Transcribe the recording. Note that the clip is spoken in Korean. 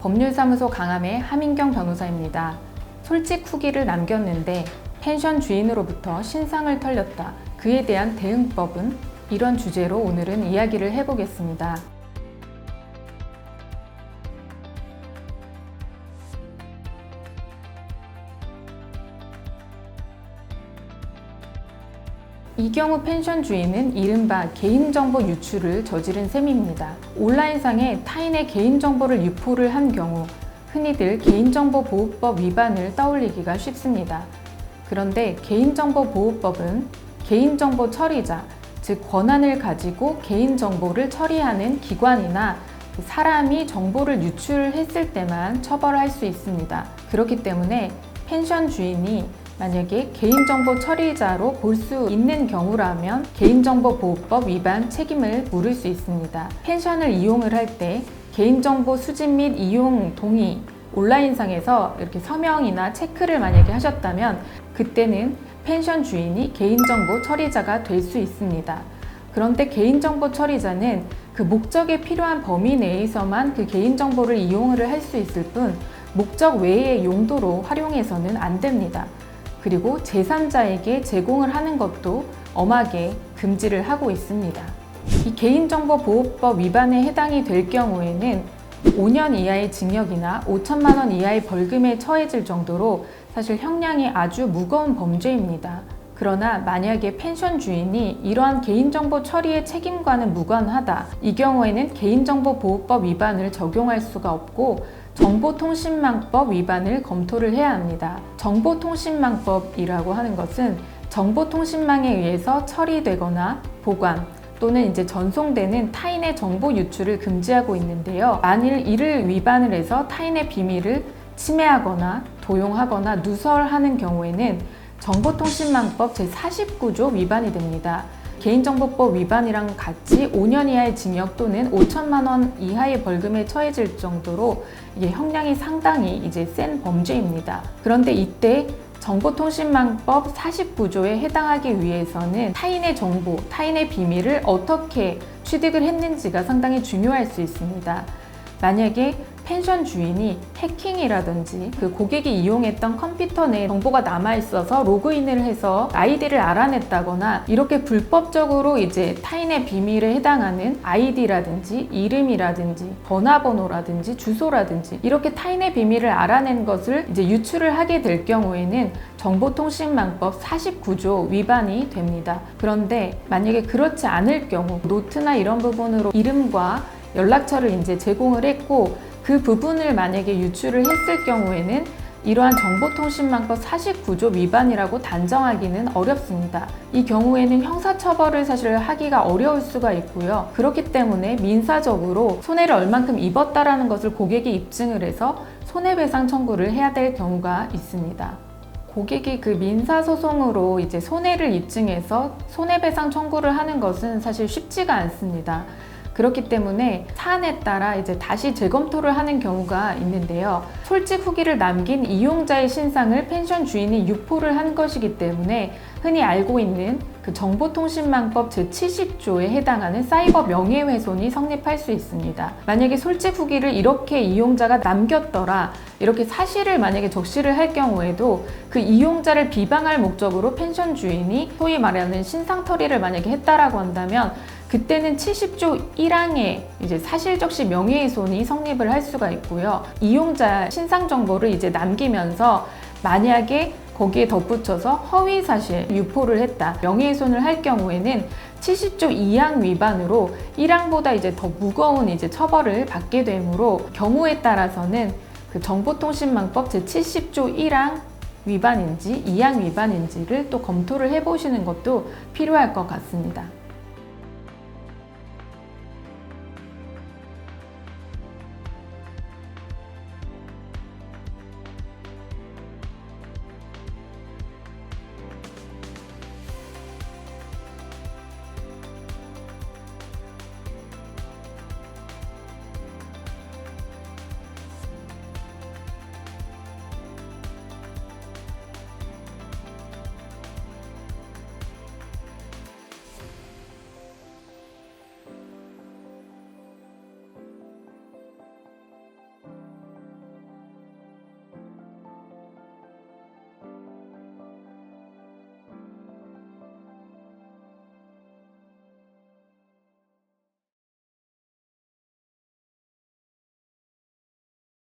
법률사무소 강함의 하민경 변호사입니다. 솔직 후기를 남겼는데 펜션 주인으로부터 신상을 털렸다. 그에 대한 대응법은? 이런 주제로 오늘은 이야기를 해보겠습니다. 이 경우 펜션 주인은 이른바 개인정보 유출을 저지른 셈입니다. 온라인상에 타인의 개인정보를 유포를 한 경우 흔히들 개인정보보호법 위반을 떠올리기가 쉽습니다. 그런데 개인정보보호법은 개인정보 처리자, 즉 권한을 가지고 개인정보를 처리하는 기관이나 사람이 정보를 유출했을 때만 처벌할 수 있습니다. 그렇기 때문에 펜션 주인이 만약에 개인정보 처리자로 볼 수 있는 경우라면 개인정보보호법 위반 책임을 물을 수 있습니다. 펜션을 이용을 할 때 개인정보 수집 및 이용 동의 온라인상에서 이렇게 서명이나 체크를 만약에 하셨다면 그때는 펜션 주인이 개인정보 처리자가 될 수 있습니다. 그런데 개인정보 처리자는 그 목적에 필요한 범위 내에서만 그 개인정보를 이용을 할 수 있을 뿐 목적 외의 용도로 활용해서는 안 됩니다. 그리고 제3자에게 제공을 하는 것도 엄하게 금지를 하고 있습니다. 이 개인정보보호법 위반에 해당이 될 경우에는 5년 이하의 징역이나 5천만 원 이하의 벌금에 처해질 정도로 사실 형량이 아주 무거운 범죄입니다. 그러나 만약에 펜션 주인이 이러한 개인정보 처리의 책임과는 무관하다. 이 경우에는 개인정보보호법 위반을 적용할 수가 없고 정보통신망법 위반을 검토를 해야 합니다. 정보통신망법이라고 하는 것은 정보통신망에 의해서 처리되거나 보관 또는 이제 전송되는 타인의 정보 유출을 금지하고 있는데요. 만일 이를 위반을 해서 타인의 비밀을 침해하거나 도용하거나 누설하는 경우에는 정보통신망법 제49조 위반이 됩니다. 개인정보법 위반이랑 같이 5년 이하의 징역 또는 5천만 원 이하의 벌금에 처해질 정도로 이게 형량이 상당히 이제 센 범죄입니다. 그런데 이때 정보통신망법 49조에 해당하기 위해서는 타인의 정보, 타인의 비밀을 어떻게 취득을 했는지가 상당히 중요할 수 있습니다. 만약에 펜션 주인이 해킹이라든지 그 고객이 이용했던 컴퓨터 내에 정보가 남아 있어서 로그인을 해서 아이디를 알아냈다거나 이렇게 불법적으로 이제 타인의 비밀에 해당하는 아이디라든지 이름이라든지 전화번호라든지 주소라든지 이렇게 타인의 비밀을 알아낸 것을 이제 유출을 하게 될 경우에는 정보통신망법 49조 위반이 됩니다. 그런데 만약에 그렇지 않을 경우 노트나 이런 부분으로 이름과 연락처를 이제 제공을 했고 그 부분을 만약에 유출을 했을 경우에는 이러한 정보통신망법 49조 위반이라고 단정하기는 어렵습니다. 이 경우에는 형사처벌을 사실 하기가 어려울 수가 있고요. 그렇기 때문에 민사적으로 손해를 얼만큼 입었다라는 것을 고객이 입증을 해서 손해배상 청구를 해야 될 경우가 있습니다. 고객이 그 민사소송으로 이제 손해를 입증해서 손해배상 청구를 하는 것은 사실 쉽지가 않습니다. 그렇기 때문에 사안에 따라 이제 다시 재검토를 하는 경우가 있는데요. 솔직 후기를 남긴 이용자의 신상을 펜션 주인이 유포를 한 것이기 때문에 흔히 알고 있는 그 정보통신망법 제70조에 해당하는 사이버 명예훼손이 성립할 수 있습니다. 만약에 솔직 후기를 이렇게 이용자가 남겼더라, 이렇게 사실을 만약에 적시를 할 경우에도 그 이용자를 비방할 목적으로 펜션 주인이 소위 말하는 신상털이를 만약에 했다라고 한다면 그때는 70조 1항에 이제 사실적시 명예훼손이 성립을 할 수가 있고요. 이용자 신상 정보를 이제 남기면서 만약에 거기에 덧붙여서 허위 사실 유포를 했다. 명예훼손을 할 경우에는 70조 2항 위반으로 1항보다 이제 더 무거운 이제 처벌을 받게 되므로 경우에 따라서는 그 정보통신망법 제70조 1항 위반인지 2항 위반인지를 또 검토를 해보시는 것도 필요할 것 같습니다.